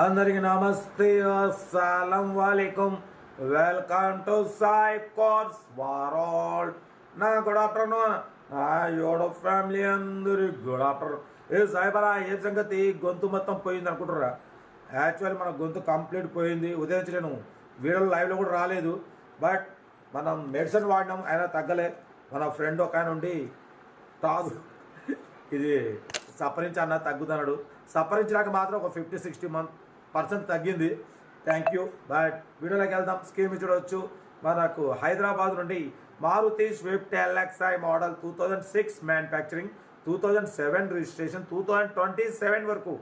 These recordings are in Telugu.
అందరికి నమస్తే. అస్సలం వాలేకుమ్ వెల్కమ్ టు సాయి కోర్స్ వారాల్ నా గుడ్ ఆఫ్టర్నూన్. యోడో ఫ్యామిలీ అందరి గుడ్ ఆఫ్టర్నూన్. ఏ సాయిబరా ఏ సంగతి? గొంతు మొత్తం పోయింది అనుకుంటారా యాక్చువల్ మన గొంతు కంప్లీట్ పోయింది. ఉదయం నుంచి నేను వీడియోలో లైవ్లో కూడా రాలేదు. బట్ మనం మెడిసిన్ వాడినాం అయినా తగ్గలే. మన ఫ్రెండ్ ఒక ఆయన ఉండి తాగు ఇది సపరించి అన్న తగ్గుతున్నాడు సపరించడానికి మాత్రం ఒక ఫిఫ్టీ సిక్స్టీ మంత్ పర్సెంట్ తగ్గింది. థ్యాంక్ యూ బట్ వీడియోలోకి వెళ్దాం. స్కీమ్ చూడవచ్చు. మనకు హైదరాబాద్ నుండి Maruti Swift LXI model two thousand six manufacturing two thousand seven registration two thousand twenty seven వరకు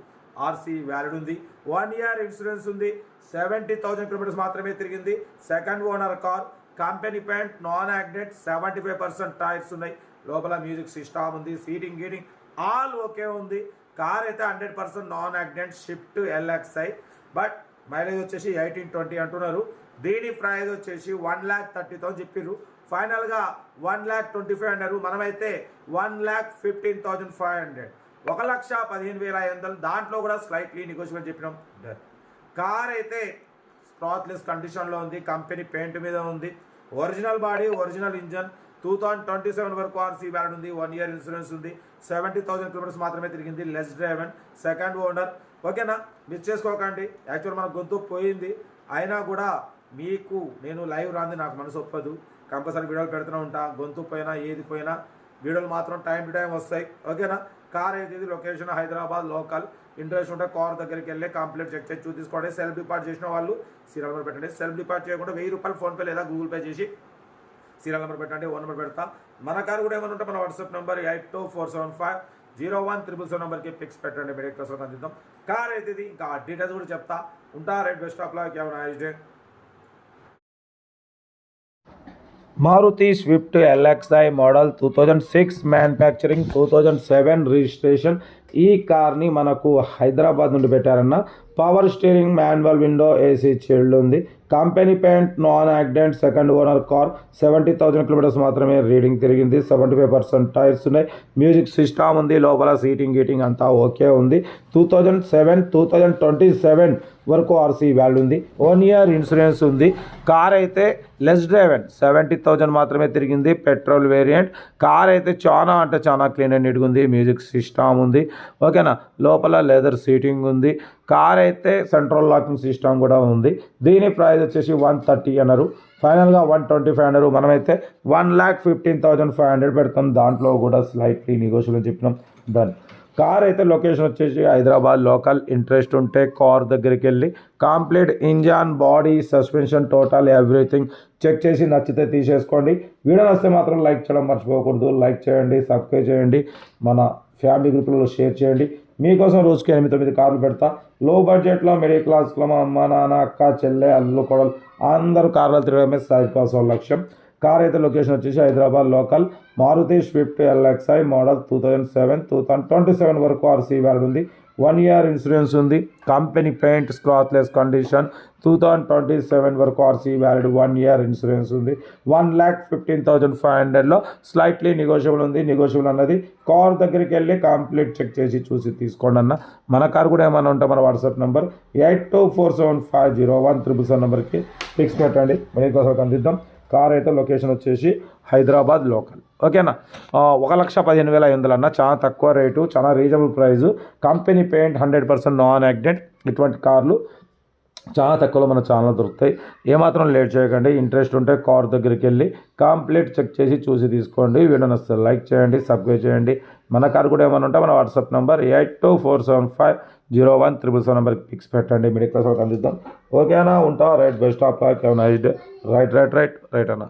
ఆర్సీ వ్యాలిడ్ ఉంది. వన్ ఇయర్ ఇన్సూరెన్స్ ఉంది. సెవెంటీ థౌజండ్ కిలోమీటర్స్ మాత్రమే తిరిగింది. Second owner car company paint non accident seventy five percent tyres ఉన్నాయి. లోపల మ్యూజిక్ సిస్టమ్ ఉంది. సీటింగ్ గీటింగ్ ఆల్ ఓకే ఉంది. కార్ అయితే hundred percent non accident Swift LXI. But mileage వచ్చేసి ఎయిటీన్ ట్వంటీ అంటున్నారు. దీని ప్రైజ్ వచ్చేసి వన్ ల్యాక్ థర్టీ థౌసండ్ చెప్పారు ఫైనల్గా one lakh twenty five hundred మనమైతే one lakh fifteen thousand five hundred. ఒక లక్ష పదిహేను వేల ఐదు వందలు. దాంట్లో కూడా స్లైట్లీ నెగోషియబుల్ చెప్పినాం. డన్ కార్ అయితే క్లాత్లెస్ కండిషన్లో ఉంది. కంపెనీ పెయింట్ మీద ఉంది. Original body original engine two thousand twenty seven వరకు ఆర్సీ వ్యాలిడ్ ఉంది వన్ ఇయర్ ఇన్సూరెన్స్ ఉంది. సెవెంటీ థౌసండ్ కిలోమీటర్స్ మాత్రమే తిరిగింది లెస్ డ్రైవెన్ సెకండ్ ఓనర్ ఓకేనా మిస్ చేసుకోకండి. యాక్చువల్ మన గొంతు పోయింది. అయినా కూడా మీకు నేను లైవ్ రాంది నాకు మనసు ఒప్పదు. కంపల్సరీ వీడియోలు పెడుతూనే ఉంటా. గొంతు పోయినా ఏది పోయినా వీడియోలు మాత్రం టైం టు టైం వస్తాయి. ఓకేనా కార్ అయితే ఇది లొకేషన్ హైదరాబాద్ లోకల్ ఇంట్రెస్ట్ ఉంటే కార్ దగ్గరికి వెళ్ళి కంప్లీట్ చెక్ చేసి చూసుకోండి సెల్ఫ్ డిపార్ట్ చేసిన వాళ్ళు సీరియల్ నెంబర్ పెట్టండి. సెల్ఫ్ డిపార్ట్ చేయకుండా వెయ్యి రూపాయలు ఫోన్పే లేదా గూగుల్ పే చేసి సీరియల్ నెంబర్ పెట్టండి ఓన్ నెంబర్ పెడతా. మన కారు కూడా ఏమైనా ఉంటే మన WhatsApp number eight two four seven five zero one triple seven నెంబర్కి పిక్స్ పెట్టండి మీరు కోసం అందిద్దాం కార్ అయితే ఇది ఇంకా డీటెయిల్స్ కూడా చెప్తా. ఉంటా రైట్ బెస్ట్ ఆఫ్ లాక్ ఏమైనా day Maruti Swift LXI model two thousand six manufacturing two thousand seven registration ఈ కార్ని మనకు హైదరాబాద్ నుండి పెట్టారన్న power steering manual window AC chilled ఉంది company paint non accident second owner car seventy thousand kilometres మాత్రమే రీడింగ్ తిరిగింది. సెవెంటీ ఫైవ్ పర్సెంట్ టైర్స్ ఉన్నాయి. మ్యూజిక్ సిస్టమ్ ఉంది. లోపల సీటింగ్ గీటింగ్ అంతా ఓకే ఉంది. Two thousand seven two thousand twenty seven వరకు ఆర్సీ వ్యాల్యూ ఉంది. వన్ ఇయర్ ఇన్సూరెన్స్ ఉంది. కార్ అయితే లెస్ డ్రైవెన్ సెవెంటీ థౌజండ్ మాత్రమే తిరిగింది. పెట్రోల్ వేరియంట్ కార్ అయితే చాలా అంటే చాలా క్లీన్ అండ్ నీట్గా ఉంది. మ్యూజిక్ సిస్టమ్ ఉంది. ఓకేనా? లోపల లెదర్ సీటింగ్ ఉంది. కార్ అయితే సెంట్రల్ లాకింగ్ సిస్టమ్ కూడా ఉంది. దీని ప్రైస్ వచ్చేసి వన్ థర్టీ అన్నారు. ఫైనల్గా వన్ ట్వంటీ ఫైవ్ హండ్రెడ్ మనమైతే one lakh fifteen thousand five hundred పెడతాం. దాంట్లో కూడా స్లైట్లీ నెగోషియబుల్ చెప్పినాం. డన్ కార్ అయితే లొకేషన్ వచ్చేసి హైదరాబాద్ లోకల్ ఇంట్రెస్ట్ ఉంటే కార్ దగ్గరికి వెళ్ళి complete engine body suspension total everything check చేసి నచ్చితే తీసేసుకోండి. వీడియో నచ్చితే మాత్రం లైక్ చేయడం మర్చిపోకూడదు. లైక్ చేయండి సబ్స్క్రైబ్ చేయండి మన ఫ్యామిలీ గ్రూప్లలో షేర్ చేయండి. మీకోసం రోజుకి ఎనిమిది తొమ్మిది కార్లు పెడతా. లో బడ్జెట్లో మిడిల్ క్లాస్లో మా అమ్మ నాన్న అక్క చెల్లె అల్లు కొడలు అందరూ కార్లు తిరగడమే సైడ్ కోసం లక్ష్యం. కార్ అయితే లొకేషన్ వచ్చేసి Hyderabad local. Maruti Swift LXI model two thousand seven two thousand twenty seven వరకు ఆర్సీ వ్యాల్యూ ఉంది. వన్ ఇయర్ ఇన్సూరెన్స్ ఉంది. Company paint క్లాత్లెస్ condition two thousand twenty seven వరకు RC valid one year insurance ఉంది. One lakh fifteen thousand five హండ్రెడ్లో స్లైట్లీ నెగోషియబుల్ ఉంది. నెగోషియబుల్ అన్నది కార్ దగ్గరికి వెళ్ళి కంప్లీట్ చెక్ చేసి చూసి తీసుకోండి అన్న. మన కార్ కూడా ఏమైనా ఉంటే మన WhatsApp number eight two four seven five zero one triple seven నెంబర్కి ఫిక్స్ పెట్టండి. మీకోసం అందిద్దాం కార్ అయితే లొకేషన్ వచ్చేసి హైదరాబాద్ లోకల్. ఓకేనా? ఒక లక్ష పదిహేను వేల ఐదు వందలు అన్న చాలా తక్కువ రేటు చాలా reasonable price company paint hundred percent non accident ఇటువంటి కార్లు చాలా తక్కువలో మన ఛానల్ దొరుకుతాయి. ఏమాత్రం లేట్ చేయకండి. ఇంట్రెస్ట్ ఉంటే కార్ దగ్గరికి వెళ్ళి కంప్లీట్ చెక్ చేసి చూసి తీసుకోండి. వీడియో నచ్చితే లైక్ చేయండి సబ్స్క్రైబ్ చేయండి. మన కార్ కూడా ఏమైనా ఉంటే మన WhatsApp number eight two four seven five zero one triple seven నెంబర్కి పిక్స్ పెట్టండి. మిడిల్ క్లాస్ వాళ్ళకి అందిద్దాం. ఓకేనా? ఉంటా? Right best of luck. Nice day. Right right right right అన్న.